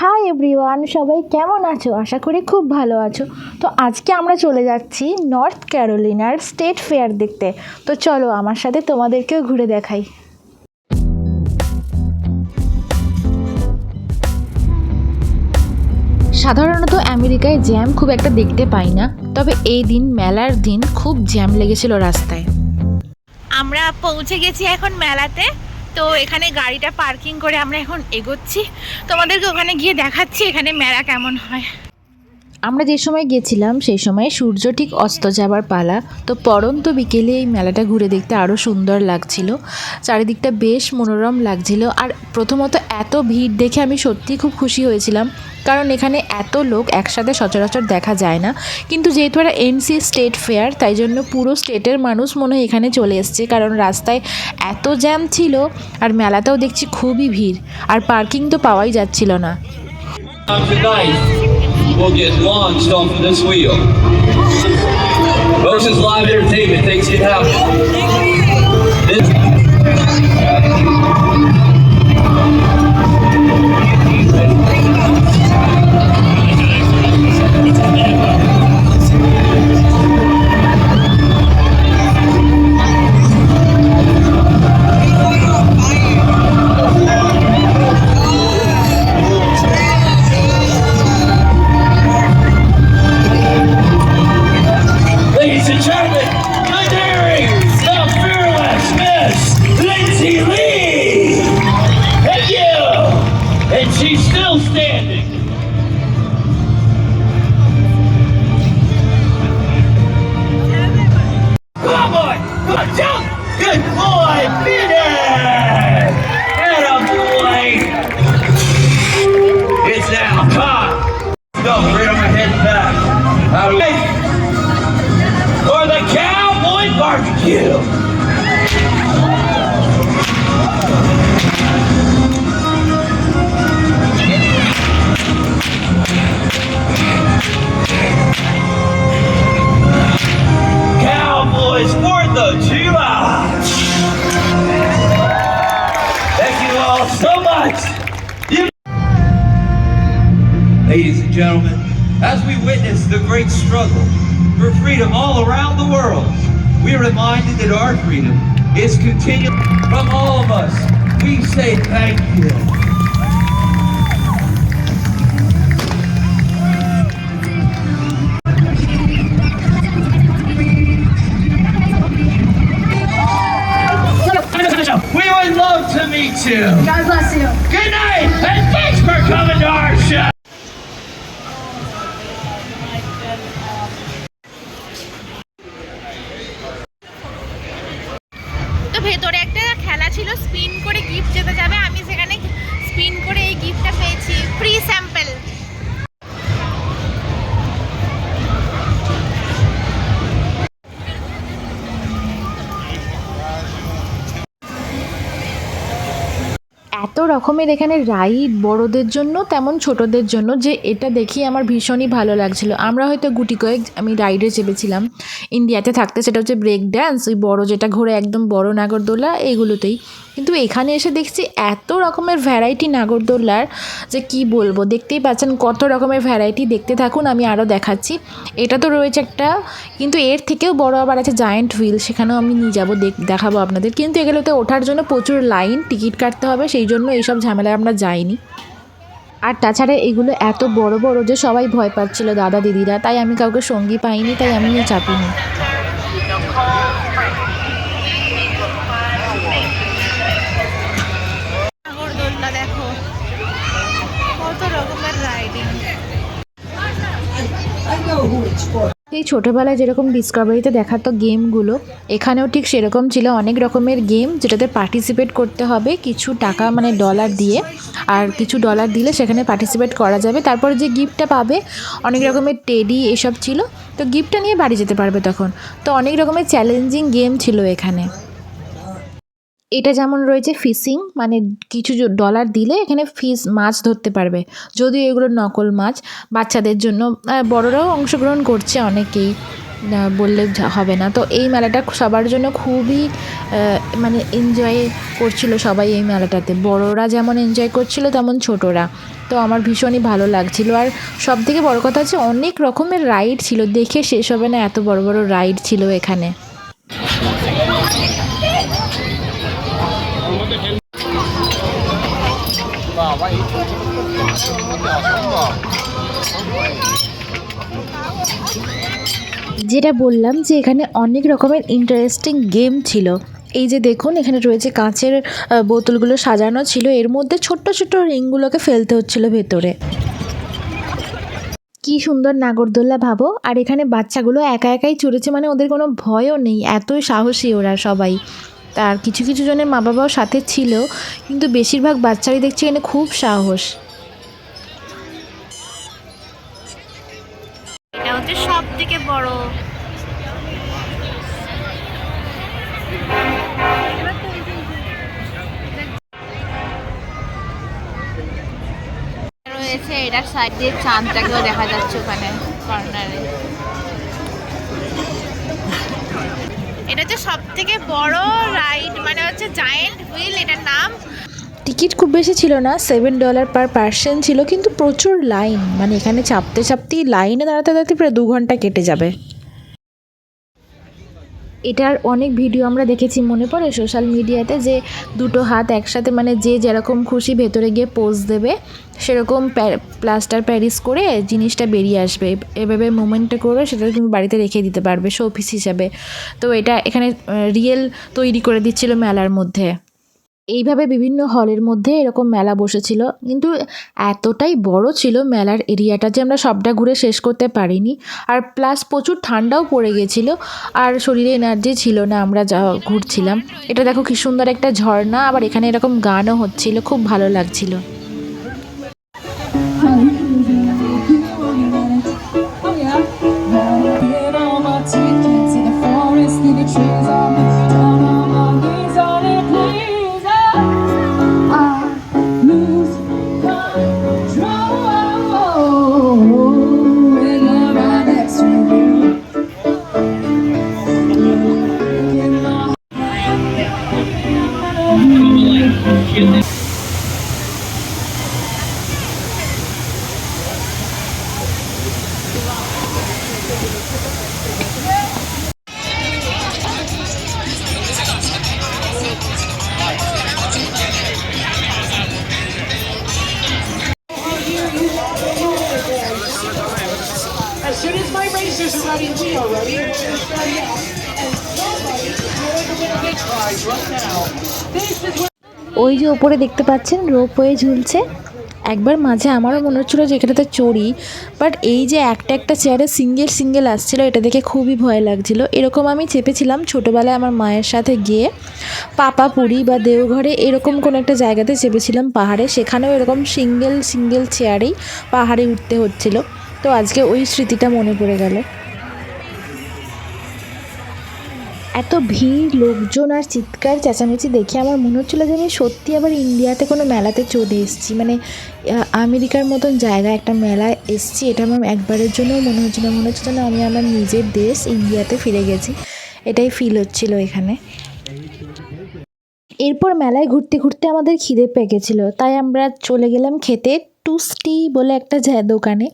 Hi everyone সবাই কেমন আছো? আশা করি খুব ভালো আছো। তো আজকে আমরা চলে যাচ্ছি নর্থ ক্যারোলিনার স্টেট ফেয়ার দেখতে। তো চলো আমার সাথে তোমাদেরকেও ঘুরে দেখাই। সাধারণত আমেরিকায় জ্যাম খুব একটা দেখতে পাই না, তবে এই দিন, মেলার দিন খুব জ্যাম লেগেছিল রাস্তায়। আমরা পৌঁছে গেছি এখন মেলাতে। তো এখানে গাড়িটা পার্কিং করে আমরা এখন এগোচ্ছি। তোমাদেরকে ওখানে গিয়ে দেখাচ্ছি এখানে মেলা কেমন হয়। আমরা যে সময় গেছিলাম, সেই সময় সূর্য ঠিক অস্ত যাবার পালা। তো পরন্ত বিকেলে এই মেলাটা ঘুরে দেখতে আরও সুন্দর লাগছিল। চারিদিকটা বেশ মনোরম লাগছিল আর প্রথমত এত ভিড় দেখে আমি সত্যিই খুব খুশি হয়েছিলাম। কারণ এখানে এত লোক একসাথে সচরাচর দেখা যায় না। কিন্তু যেহেতু এটা এনসি স্টেট ফেয়ার তাই জন্য পুরো স্টেটের মানুষ মনে হয় এখানে চলে এসছে। কারণ রাস্তায় এত জ্যাম ছিল আর মেলাতেও দেখছি খুবই ভিড়। আর পার্কিং তো পাওয়াই যাচ্ছিল না। We'll get launched off of this wheel. Versus live entertainment, things can happen. This- struggle for freedom all around the world, we are reminded that our freedom is continuing from all of us. We say thank you. We would love to meet you. God bless you. Good night, পেয়েছি free এত রকমের এখানে ride বড়দের জন্য, তেমন ছোটদের জন্য, যে এটা দেখি আমার ভীষণই ভালো লাগছিল। আমরা হয়তো গুটি কয়েক আমি রাইডে চেপেছিলাম। ইন্ডিয়াতে থাকতে সেটা হচ্ছে ব্রেক ড্যান্স ওই বড় যেটা ঘোরে একদম বড় নাগরদোলা, এগুলোতেই। কিন্তু এখানে এসে দেখছি এত রকমের ভ্যারাইটি নাগরদোলার, যে কি বলব, দেখতেই পাচ্ছেন কত রকমের ভ্যারাইটি দেখতে থাকুন, আমি আরও দেখাচ্ছি। এটা তো রয়েছে একটা, কিন্তু এর থেকেও বড় আবার আছে জায়েন্ট হুইল সেখানেও আমি নিয়ে যাব, দেখ, দেখাবো আপনাদের। কিন্তু এগুলোতে ওঠার জন্য প্রচুর লাইন টিকিট কাটতে হবে, সেই জন্য এইসব ঝামেলায় আমরা যাইনি। আর তাছাড়া এগুলো এত বড় বড় যে সবাই ভয় পাচ্ছিল দাদা দিদিরা। তাই আমি কাউকে সঙ্গী পাইনি তাই আমিও চাপিনি। এই ছোটোবেলায় যেরকম ডিসকভারিতে দেখাতো গেমগুলো এখানেও ঠিক সেরকম ছিল। অনেক রকমের গেম যেটাতে পার্টিসিপেট করতে হবে, কিছু টাকা মানে ডলার দিয়ে। আর কিছু ডলার দিলে সেখানে পার্টিসিপেট করা যাবে। তারপর যে গিফটটা পাবে, অনেক রকমের টেডি এসব ছিল। তো গিফটটা নিয়ে বাড়ি যেতে পারবে তখন। তো অনেক রকমের চ্যালেঞ্জিং গেম ছিল এখানে। এটা যেমন রয়েছে ফিশিং মানে কিছু ডলার দিলে এখানে ফিস মাছ ধরতে পারবে। যদিও এগুলো নকল মাছ, বাচ্চাদের জন্য বড়রাও অংশগ্রহণ করছে অনেকেই বললে হবে না। তো এই মেলাটা সবার জন্য খুবই মানে এনজয় করছিল সবাই এই মেলাটাতে। বড়রা যেমন এনজয় করছিল, তেমন ছোটরা। তো আমার ভীষণই ভালো লাগছিল। আর সব থেকে বড় কথা হচ্ছে, অনেক রকমের রাইড ছিল। দেখে শেষ হবে না, এত বড় বড় রাইড ছিল এখানে। যেটা বললাম যে এখানে অনেক রকমের ইন্টারেস্টিং গেম ছিল। এই যে দেখুন, এখানে রয়েছে কাঁচের বোতলগুলো সাজানো ছিল। এর মধ্যে ছোট্ট ছোট্ট রিংগুলোকে ফেলতে হচ্ছিল ভেতরে। কি সুন্দর নাগরদোল্লা ভাবো। আর এখানে বাচ্চাগুলো একা একাই চড়েছে মানে ওদের কোনো ভয়ও নেই। এতই সাহসী ওরা সবাই। তার কিছু কিছু জনের মা বাবাও সাথে ছিল, কিন্তু বেশিরভাগ বাচ্চারই দেখছি এখানে খুব সাহস। এটা হচ্ছে বড়। রয়েছে, এটার সাইড দিয়ে চাঁদটাকেও দেখা যাচ্ছে ওখানে কর্নারে এটা হচ্ছে সব থেকে বড় রাইড মানে হচ্ছে জায়েন্ট হুইল এটার নাম। টিকিট খুব বেশি ছিল না সেভেন ডলার পার পার্সন ছিল, কিন্তু প্রচুর লাইন মানে এখানে চাপতে চাপতেই লাইনে দাঁড়াতে দাঁড়াতে প্রায় দু ঘণ্টা কেটে যাবে। এটার অনেক ভিডিও আমরা দেখেছি, মনে পড়ে সোশ্যাল মিডিয়াতে যে দুটো হাত একসাথে মানে যে যেরকম খুশি ভেতরে গিয়ে পোজ দেবে, সেরকম প্লাস্টার প্যারিস করে জিনিসটা বেরিয়ে আসবে। এভাবে মোমেন্টে করে সেটা তুমি বাড়িতে রেখে দিতে পারবে শোপিস হিসাবে। তো এটা এখানে রিয়েল তৈরি করে দিচ্ছিল মেলার মধ্যে। এইভাবে বিভিন্ন হলের মধ্যে এরকম মেলা বসেছিল। কিন্তু এতটাই বড় ছিল মেলার এরিয়াটা যে আমরা সবটা ঘুরে শেষ করতে পারিনি। আর প্লাস প্রচুর ঠান্ডাও পড়ে গেছিল। আর শরীরে এনার্জি ছিল না, আমরা যা ঘুরছিলাম। এটা দেখো কি সুন্দর একটা ঝর্ণা, আবার এখানে এরকম গানও হচ্ছিল, খুব ভালো লাগছিল। As soon as my racers are ready, we are ready. ওই যে ওপরে দেখতে পাচ্ছেন রোপ হয়ে ঝুলছে। একবার মাঝে আমারও মনে হচ্ছিল যে এখানেতে চড়ি বাট এই যে একটা একটা চেয়ারে সিঙ্গেল সিঙ্গেল আসছিল এটা দেখে খুবই ভয় লাগছিল। এরকম আমি চেপেছিলাম ছোটোবেলায় আমার মায়ের সাথে গিয়ে। পাপা পাপাপুরি বা দেওঘরে এরকম কোনো একটা জায়গাতে চেপেছিলাম পাহাড়ে সেখানেও এরকম সিঙ্গেল সিঙ্গেল চেয়ারেই পাহাড়ে উঠতে হচ্ছিল। তো আজকে ওই স্মৃতিটা মনে পড়ে গেল। এত ভিড়, লোকজন আর চিৎকার, চেঁচামেচি দেখে আমার মনে হচ্ছিল যে আমি সত্যি আবার ইন্ডিয়াতে কোনো মেলাতে চলে এসেছি। মানে আমেরিকার মতন জায়গায় একটা মেলায় এসেছি। এটা আমার একবারের জন্যও মনে হচ্ছিল, মনে হচ্ছে যেন আমি আমার নিজের দেশ ইন্ডিয়াতে ফিরে গেছি। এটাই ফিল হচ্ছিল এখানে। এরপর মেলায় ঘুরতে ঘুরতে আমাদের খিদে পেয়ে গেছিল তাই আমরা চলে গেলাম খেতে। টুস্টি বলে একটা দোকানে।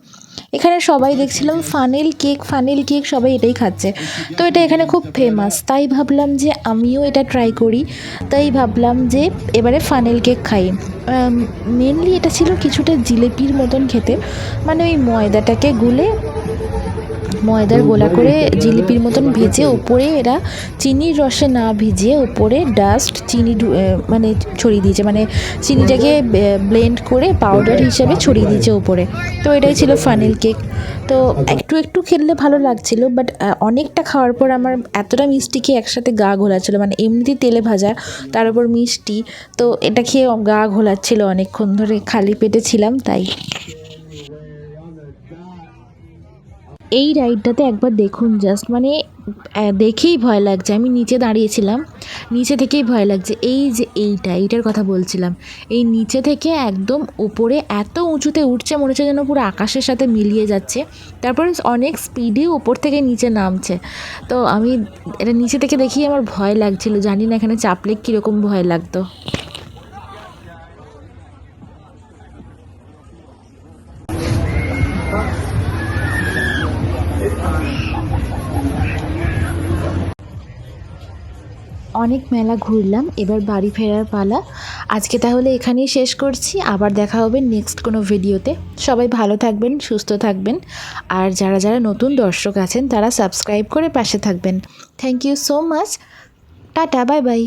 এখানে সবাই দেখছিলাম ফানেল কেক ফানেল কেক সবাই এটাই খাচ্ছে। তো এটা এখানে খুব ফেমাস তাই ভাবলাম যে আমিও এটা ট্রাই করি। তাই ভাবলাম যে এবারে ফানেল কেক খাই। মেনলি এটা ছিল কিছুটা জিলেপির মতন খেতে। মানে ওই ময়দাটাকে গুলে ময়দার গোলা করে জিলিপির মতন ভেজে ওপরে এরা চিনির রসে না ভিজিয়ে ওপরে ডাস্ট চিনি মানে ছড়িয়ে দিয়েছে। মানে চিনিটাকে ব্লেন্ড করে পাউডার হিসাবে ছড়িয়ে দিয়েছে ওপরে তো এটাই ছিল ফানেল কেক তো একটু একটু খেললে ভালো লাগছিল বাট অনেকটা খাওয়ার পর আমার এতটা মিষ্টি খেয়ে একসাথে গা ঘোলাচ্ছিল। মানে এমনিতেই তেলে ভাজা, তার উপর মিষ্টি। তো এটা খেয়ে গা ঘোলাচ্ছিল অনেকক্ষণ ধরে, খালি পেটে ছিলাম, তাই। এই রাইডটাতে একবার দেখুন জাস্ট মানে দেখেই ভয় লাগছে। আমি নিচে দাঁড়িয়েছিলাম, নিচে থেকেই ভয় লাগছে। এই যে এইটা, এইটার কথা বলছিলাম। এই নিচে থেকে একদম উপরে এত উঁচুতে উঠছে, মনে হচ্ছে যেন পুরো আকাশের সাথে মিলিয়ে যাচ্ছে। তারপরে অনেক স্পিডে উপর থেকে নিচে নামছে। তো আমি এটা নিচে থেকে দেখেই আমার ভয় লাগছিল। জানি না এখানে চাপলে কীরকম ভয় লাগতো। অনেক মেলা ঘুরলাম, এবার বাড়ি ফেরার পালা। আজকে তাহলে এখানেই শেষ করছি, আবার দেখা হবে নেক্সট কোনো ভিডিওতে সবাই ভালো থাকবেন, সুস্থ থাকবেন, আর যারা যারা নতুন দর্শক আছেন, তারা সাবস্ক্রাইব করে পাশে থাকবেন। Thank you so much tata bye bye